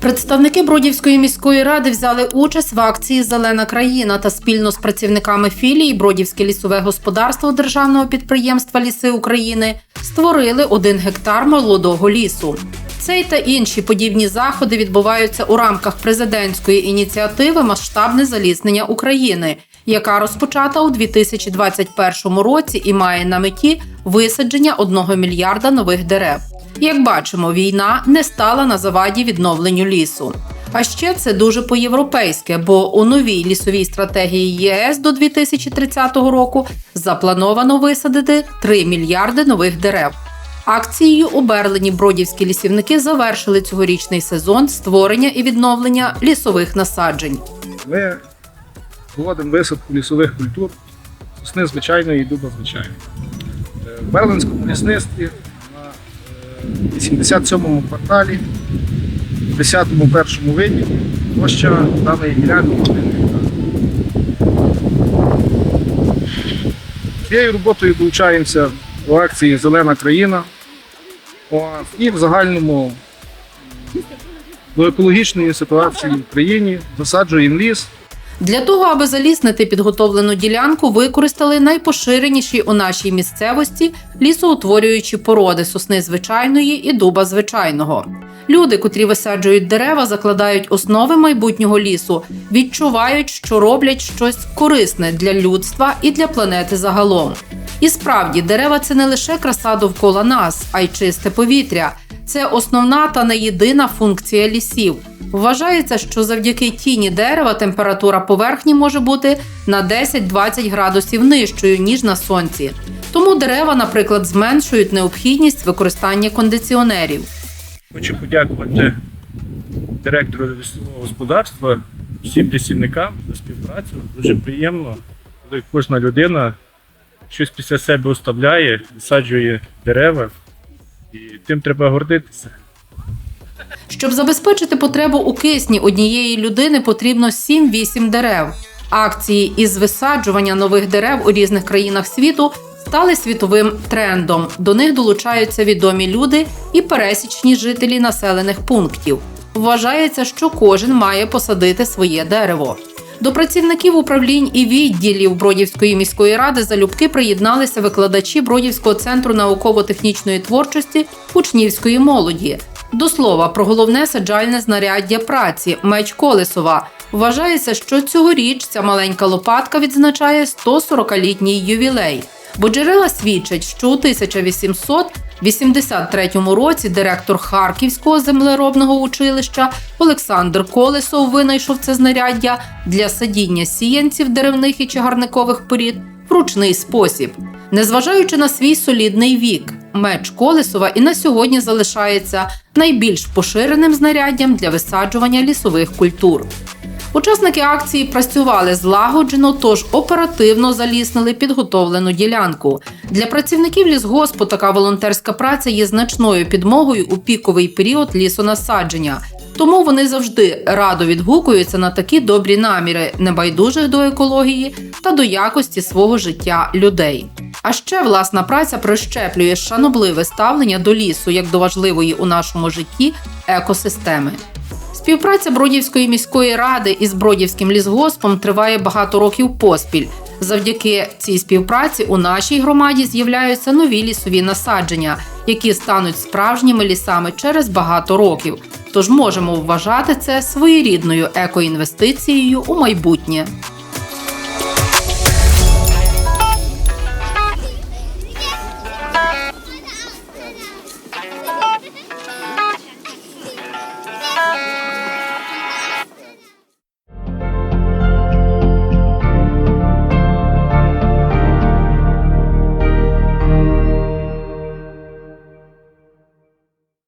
Представники Бродівської міської ради взяли участь в акції Зелена країна та спільно з працівниками філії Бродівське лісове господарство державного підприємства Ліси України створили один гектар молодого лісу. Цей та інші подібні заходи відбуваються у рамках президентської ініціативи Масштабне заліснення України, яка розпочата у 2021 році і має на меті висадження 1 мільярда нових дерев. Як бачимо, війна не стала на заваді відновленню лісу. А ще це дуже по-європейськи, бо у новій лісовій стратегії ЄС до 2030 року заплановано висадити 3 мільярди нових дерев. Акцією у Берлині бродівські лісівники завершили цьогорічний сезон створення і відновлення лісових насаджень. Ми проводимо висадку лісових культур, сосни звичайної і дуба звичайної. В Берлинському лісництві на е, 87-му кварталі, в 10-му першому виді, площа даної ділянки 1 гектар. Цією роботою долучаємося до акції Зелена країна і в загальному до екологічної ситуації в країні засаджуємо ліс. Для того, аби заліснити підготовлену ділянку, використали найпоширеніші у нашій місцевості лісоутворюючі породи сосни звичайної і дуба звичайного. Люди, котрі висаджують дерева, закладають основи майбутнього лісу, відчувають, що роблять щось корисне для людства і для планети загалом. І справді, дерева це не лише краса довкола нас, а й чисте повітря. Це основна та не єдина функція лісів. Вважається, що завдяки тіні дерева температура поверхні може бути на 10-20 градусів нижчою, ніж на сонці. Тому дерева, наприклад, зменшують необхідність використання кондиціонерів. Хочу подякувати директору лісового господарства, всім працівникам за співпрацю. Дуже приємно, коли кожна людина щось після себе оставляє, висаджує дерева, і тим треба гордитися. Щоб забезпечити потребу у кисні однієї людини, потрібно 7-8 дерев. Акції із висаджування нових дерев у різних країнах світу стали світовим трендом. До них долучаються відомі люди і пересічні жителі населених пунктів. Вважається, що кожен має посадити своє дерево. До працівників управлінь і відділів Бродівської міської ради залюбки приєдналися викладачі Бродівського центру науково-технічної творчості учнівської молоді. До слова про головне саджальне знаряддя праці меч Колесова. Вважається, що цьогоріч ця маленька лопатка відзначає 140-літній ювілей. Бо джерела свідчать, що у 1883 році директор Харківського землеробного училища Олександр Колесов винайшов це знаряддя для садіння сіянців деревних і чагарникових порід в ручний спосіб. Незважаючи на свій солідний вік, меч Колесова і на сьогодні залишається найбільш поширеним знаряддям для висаджування лісових культур. Учасники акції працювали злагоджено, тож оперативно заліснили підготовлену ділянку. Для працівників лісгоспу така волонтерська праця є значною підмогою у піковий період лісонасадження. Тому вони завжди радо відгукуються на такі добрі наміри, небайдужих до екології та до якості свого життя людей. А ще власна праця прищеплює шанобливе ставлення до лісу як до важливої у нашому житті екосистеми. Співпраця Бродівської міської ради із Бродівським лісгоспом триває багато років поспіль. Завдяки цій співпраці у нашій громаді з'являються нові лісові насадження, які стануть справжніми лісами через багато років. Тож можемо вважати це своєрідною екоінвестицією у майбутнє.